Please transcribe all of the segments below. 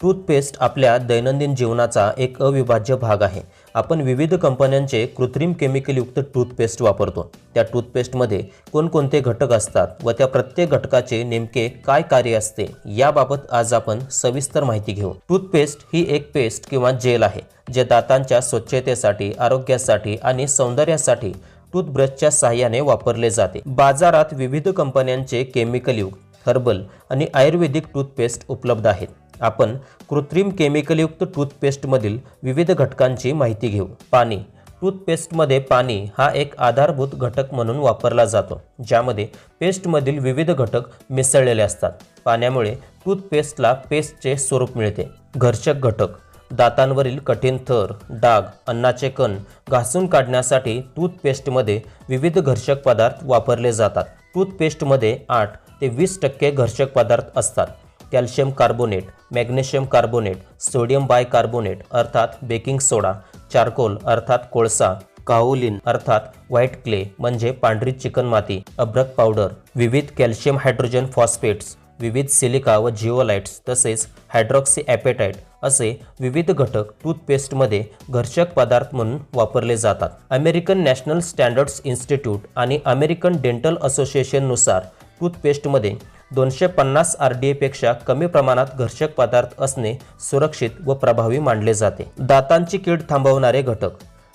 Toothpaste आपल्या दैनंदिन जीवनाचा एक अविभाज्य भाग आहे. आपण विविध कंपन्यांचे कृत्रिम केमिकलयुक्त टूथपेस्ट वापरतो. त्या टूथपेस्टमध्ये कोणकोणते घटक असतात व त्या प्रत्येक घटकाचे नेमके काय कार्य असते याबाबत आज आपण सविस्तर माहिती घेऊ. टूथपेस्ट ही एक पेस्ट किंवा जेल आहे जे दातांच्या स्वच्छतेसाठी आरोग्यासाठी आणि सौंदर्यासाठी टूथब्रशच्या सहाय्याने वापरले जाते. बाजारात विविध कंपन्यांचे केमिकलयुक्त हर्बल आणि आयुर्वेदिक टूथपेस्ट उपलब्ध आहेत. आपण कृत्रिम केमिकलयुक्त टूथपेस्टमधील विविध घटकांची माहिती घेऊ. पाणी. टूथपेस्टमध्ये पाणी हा एक आधारभूत घटक म्हणून वापरला जातो ज्यामध्ये पेस्टमधील विविध घटक मिसळलेले असतात. पाण्यामुळे टूथपेस्टला पेस्टचे स्वरूप मिळते. घर्षक घटक. दातांवरील कठीण थर डाग अन्नाचे कण घासून काढण्यासाठी टूथपेस्टमध्ये विविध घर्षक पदार्थ वापरले जातात. टूथपेस्टमध्ये आठ ते वीस टक्के घर्षक पदार्थ असतात. Calcium carbonate magnesium carbonate sodium bicarbonate अर्थात बेकिंग सोडा चारकोल अर्थात कोळसा काओलिन अर्थात व्हाईट क्ले म्हणजे पांढरी चिकणमाती अभ्रक पावडर विविध कॅल्शियम हायड्रोजन फॉस्फेट्स विविध सिलिका व जिओलाइट्स तसेच हायड्रॉक्सी ॲपेटाईट असे विविध घटक टूथपेस्टमध्ये घर्षक पदार्थ म्हणून वापरले जातात. अमेरिकन नॅशनल स्टँडर्ड्स इन्स्टिट्यूट आणि अमेरिकन डेंटल असोसिएशननुसार टूथपेस्टमध्ये दोनशे पन्नास आर डी एपेक्षा कमी प्रमाणात घर्षक पदार्थ असणे सुरक्षित व प्रभावी मानले जाते. दातांची कीड थांबवणारे घटक.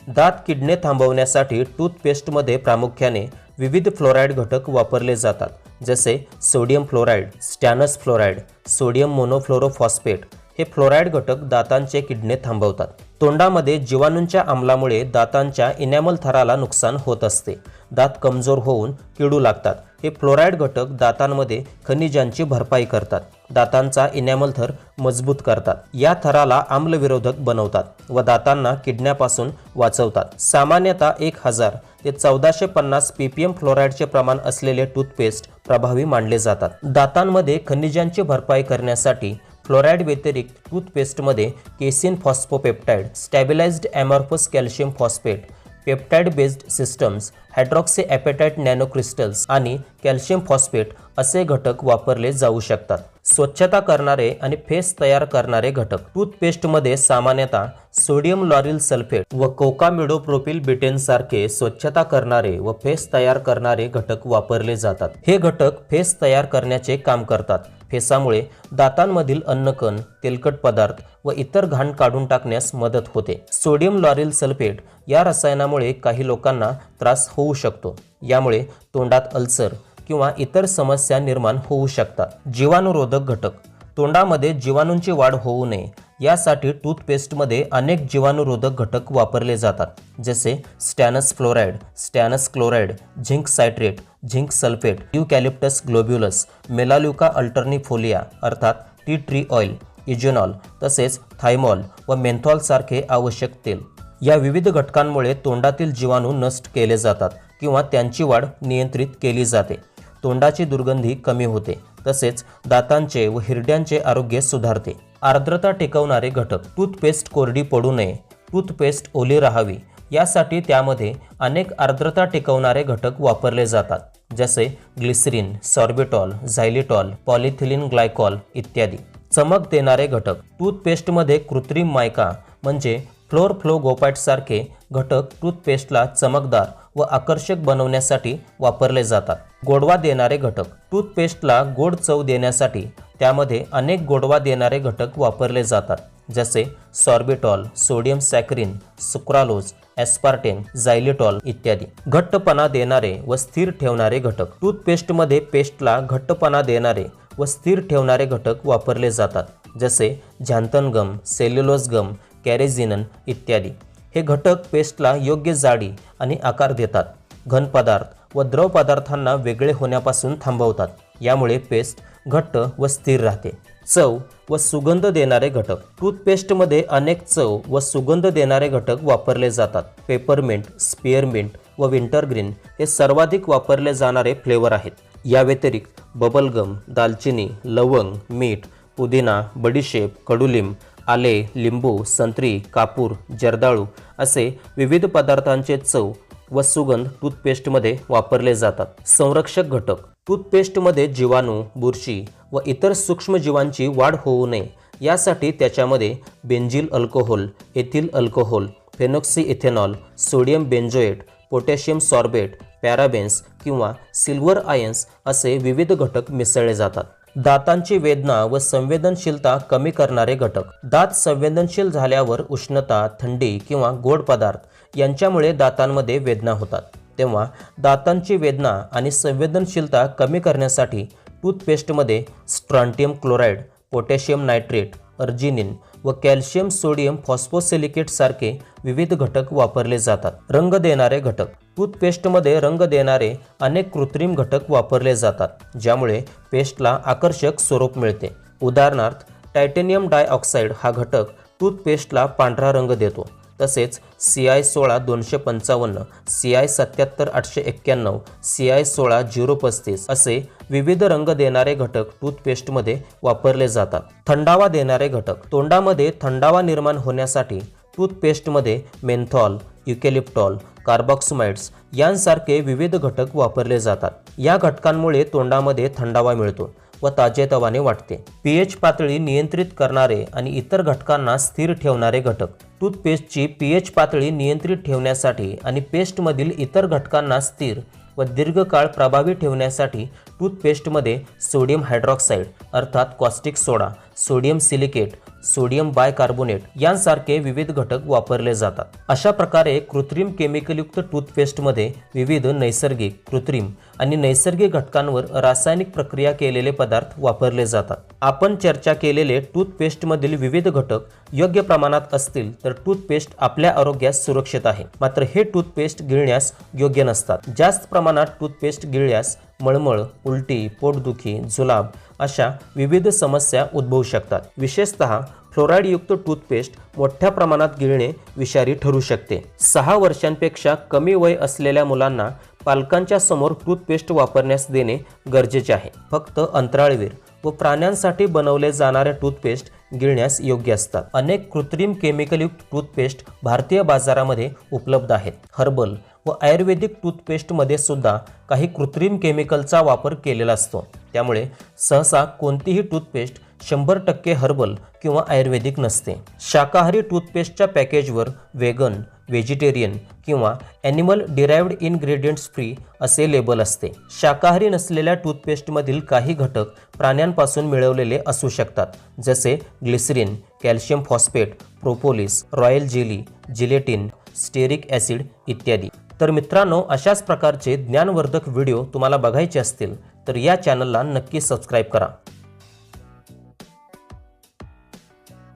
दात किडणे थांबवण्यासाठी टूथपेस्टमध्ये प्रामुख्याने विविध फ्लोराईड घटक वापरले जातात जसे sodium fluoride stannous fluoride sodium monofluorophosphate. हे फ्लोराईड घटक दातांचे किडणे थांबवतात. तोंडामध्ये जीवाणूंच्या अंमलामुळे दातांच्या इनॅमल थराला नुकसान होत असते. दात कमजोर होऊन किडू लागतात. हे फ्लोराईड घटक दातांमध्ये खनिजांची भरपाई करतात. दातांचा इनॅमल थर मजबूत करतात. या थराला आम्लविरोधक बनवतात व दातांना किडण्यापासून वाचवतात. सामान्यतः एक हजार ते चौदाशे पन्नास पीपीएम फ्लोराईडचे प्रमाण असलेले टूथपेस्ट प्रभावी मानले जातात. दातांमध्ये खनिजांची भरपाई करण्यासाठी फ्लोराईड व्यतिरिक्त टूथपेस्टमध्ये casein phosphopeptide stabilized amorphous calcium phosphate peptide based systems hydroxyapatite nano crystals आणि कॅल्शियम फॉस्फेट असे घटक वापरले जाऊ शकतात. स्वच्छता करणारे आणि फेस तयार करणारे घटक. टूथपेस्टमध्ये सामान्यतः सोडियम लॉरिल सल्फेट व कोकामिडोप्रोपिल बिटेन सारखे स्वच्छता करणारे व फेस तयार करणारे घटक वापरले जातात. हे घटक फेस तयार करण्याचे काम करतात. फेसामुळे दातांमधील अन्नकण तेलकट पदार्थ व इतर घाण काढून टाकण्यास मदत होते. सोडियम लॉरिल सल्फेट या रसायनामुळे काही लोकांना त्रास होऊ शकतो. यामुळे तोंडात अल्सर किंवा इतर समस्या निर्माण होऊ शकतात. जीवाणुरोधक घटक. तोंडामध्ये जीवाणूंची वाढ होऊ नये. यासाठी टूथपेस्टमध्ये अनेक जीवाणुरोधक घटक वापरले जातात जसे stannous fluoride stannous chloride zinc citrate zinc sulphate eucalyptus globulus melaleuca alternifolia अर्थात टी ट्री ऑइल इजेनॉल तसेच थायमॉल व मेंथॉलसारखे आवश्यक तेल. या विविध घटकांमुळे तोंडातील जीवाणू नष्ट केले जातात किंवा त्यांची वाढ नियंत्रित केली जाते. तोंडाची दुर्गंधी कमी होते तसेच दातांचे व हिरड्यांचे आरोग्य सुधारते. आर्द्रता टिकवणारे घटक टूथपेस्ट कोरडी पडू नये टूथपेस्ट ओली राहावी यासाठी त्यामध्ये अनेक आर्द्रता टिकवणारे घटक वापरले जातात जसे glycerine sorbitol xylitol polyethylene glycol इत्यादी. चमक देणारे घटक टूथपेस्टमध्ये कृत्रिम मायका म्हणजे फ्लोर फ्लो गोपाईटसारखे घटक टूथपेस्टला चमकदार व आकर्षक बनवण्यासाठी वापरले जातात. गोडवा देणारे घटक. टूथपेस्टला गोड चव देण्यासाठी त्यामध्ये अनेक गोडवा देणारे घटक वापरले जातात जसे sorbitol sodium saccharin sucralose aspartame xylitol इत्यादी. घट्टपणा देणारे व स्थिर ठेवणारे घटक. टूथपेस्टमध्ये पेस्टला घट्टपणा देणारे व स्थिर ठेवणारे घटक वापरले जातात जसे झॅन्थन गम सेल्युलोज गम कॅरेझिनन इत्यादी. हे घटक पेस्टला योग्य जाडी आणि आकार देतात. घन पदार्थ व द्रव पदार्थांना वेगळे होण्यापासून थांबवतात. यामुळे पेस्ट घट्ट व स्थिर राहते. चव व सुगंध देणारे घटक. टूथपेस्टमध्ये अनेक चव व सुगंध देणारे घटक वापरले जातात. पेपरमिंट स्पिअरमिंट व विंटरग्रीन हे सर्वाधिक वापरले जाणारे फ्लेवर आहेत. या व्यतिरिक्त बबलगम दालचिनी लवंग मीठ पुदिना बडीशेप कडुलिंब आले लिंबू संत्री कापूर जर्दाळू असे विविध पदार्थांचे चव व सुगंध टूथपेस्टमध्ये वापरले जातात. संरक्षक घटक. टूथपेस्टमध्ये जीवाणू बुरशी व इतर सूक्ष्मजीवांची वाढ होऊ नये. यासाठी त्याच्यामध्ये benzyl alcohol ethyl alcohol phenoxyethanol sodium benzoate potassium sorbate parabens किंवा सिल्वर आयन्स असे विविध घटक मिसळले जातात. दातांची वेदना व संवेदनशीलता कमी करणारे घटक. दात संवेदनशील झाल्यावर उष्णता थंडी किंवा गोड पदार्थ यांच्यामुळे दातांमध्ये वेदना होतात. तेव्हा दातांची वेदना आणि संवेदनशीलता कमी करण्यासाठी टूथपेस्टमध्ये strontium chloride potassium nitrate arginine व कॅल्शियम सोडियम फॉस्फोसिलिकेट सारखे विविध घटक वापरले जातात. रंग देणारे घटक. टूथपेस्टमध्ये रंग देणारे अनेक कृत्रिम घटक वापरले जातात ज्यामुळे पेस्टला आकर्षक स्वरूप मिळते. उदाहरणार्थ टायटेनियम डायऑक्साईड हा घटक टूथपेस्टला पांढरा रंग देतो. तसेच सी आय सोळा दोनशे पंचावन्न सी आय सत्याहत्तर आठशे एक्क्याण्णव सी आय सोळा झिरो पस्तीस असे विविध रंग देणारे घटक टूथपेस्टमध्ये वापरले जातात. थंडावा देणारे घटक. तोंडामध्ये थंडावा निर्माण होण्यासाठी टूथपेस्टमध्ये मेंथॉल युकेलिप्टॉल कार्बॉक्सिमाइड्स यांसारखे विविध घटक वापरले जातात. या घटकांमुळे तोंडामध्ये थंडावा मिळतो व ताजेतवाने वाटते. पीएच पातळी नियंत्रित करणारे आणि इतर घटकांना स्थिर ठेवणारे घटक. टूथपेस्टची पी एच पातळी नियंत्रित ठेवण्यासाठी आणि पेस्टमधील इतर घटकांना स्थिर व दीर्घकाळ प्रभावी ठेवण्यासाठी टूथपेस्टमध्ये सोडियम हायड्रॉक्साईड अर्थात caustic soda sodium silicate sodium bicarbonate यांसारखे विविध घटक वापरले जातात. अशा प्रकारे कृत्रिम केमिकलयुक्त टूथपेस्टमध्ये विविध नैसर्गिक कृत्रिम आणि नैसर्गिक घटकांवर रासायनिक प्रक्रिया केलेले पदार्थ वापरले जातात. आपण चर्चा केलेले टूथपेस्टमधील विविध घटक योग्य प्रमाणात असतील तर टूथपेस्ट आपल्या आरोग्यास सुरक्षित आहे. मात्र हे टूथपेस्ट गिळण्यास योग्य नसतात. जास्त प्रमाणात टूथपेस्ट गिळल्यास मळमळ उलटी पोटदुखी जुलाब अशा विविध समस्या उद्भवू शकतात. विशेषतः फ्लोराईडयुक्त टूथपेस्ट मोठ्या प्रमाणात गिळणे विषारी ठरू शकते. सहा वर्षांपेक्षा कमी वय असलेल्या मुलांना पालकांच्या समोर टूथपेस्ट वापरण्यास देणे गरजेचे आहे. फक्त अंतराळवीर व प्राण्यांसाठी बनवले जाणारे टूथपेस्ट गिळण्यास योग्य असतात. अनेक कृत्रिम केमिकलयुक्त टूथपेस्ट भारतीय बाजारामध्ये उपलब्ध आहेत. हर्बल व आयुर्वेदिक टूथपेस्टमध्ये सुद्धा काही कृत्रिम केमिकलचा वापर केलेला असतो. त्यामुळे सहसा कोणतीही टूथपेस्ट शंभर टक्के हर्बल किंवा आयुर्वेदिक नसते. शाकाहारी टूथपेस्टच्या पॅकेजवर वेगन व्हेजिटेरियन किंवा ॲनिमल डिराइव्ड इनग्रेडियंट्स फ्री असे लेबल असते. शाकाहारी नसलेल्या टूथपेस्टमधील काही घटक प्राण्यांपासून मिळवलेले असू शकतात जसे glycerine calcium phosphate propolis royal jelly gelatin stearic acid इत्यादी. तर मित्रांनो अशाच प्रकारचे ज्ञानवर्धक व्हिडिओ तुम्हाला बघायचे असतील तर या चॅनलला नक्की सबस्क्राईब करा.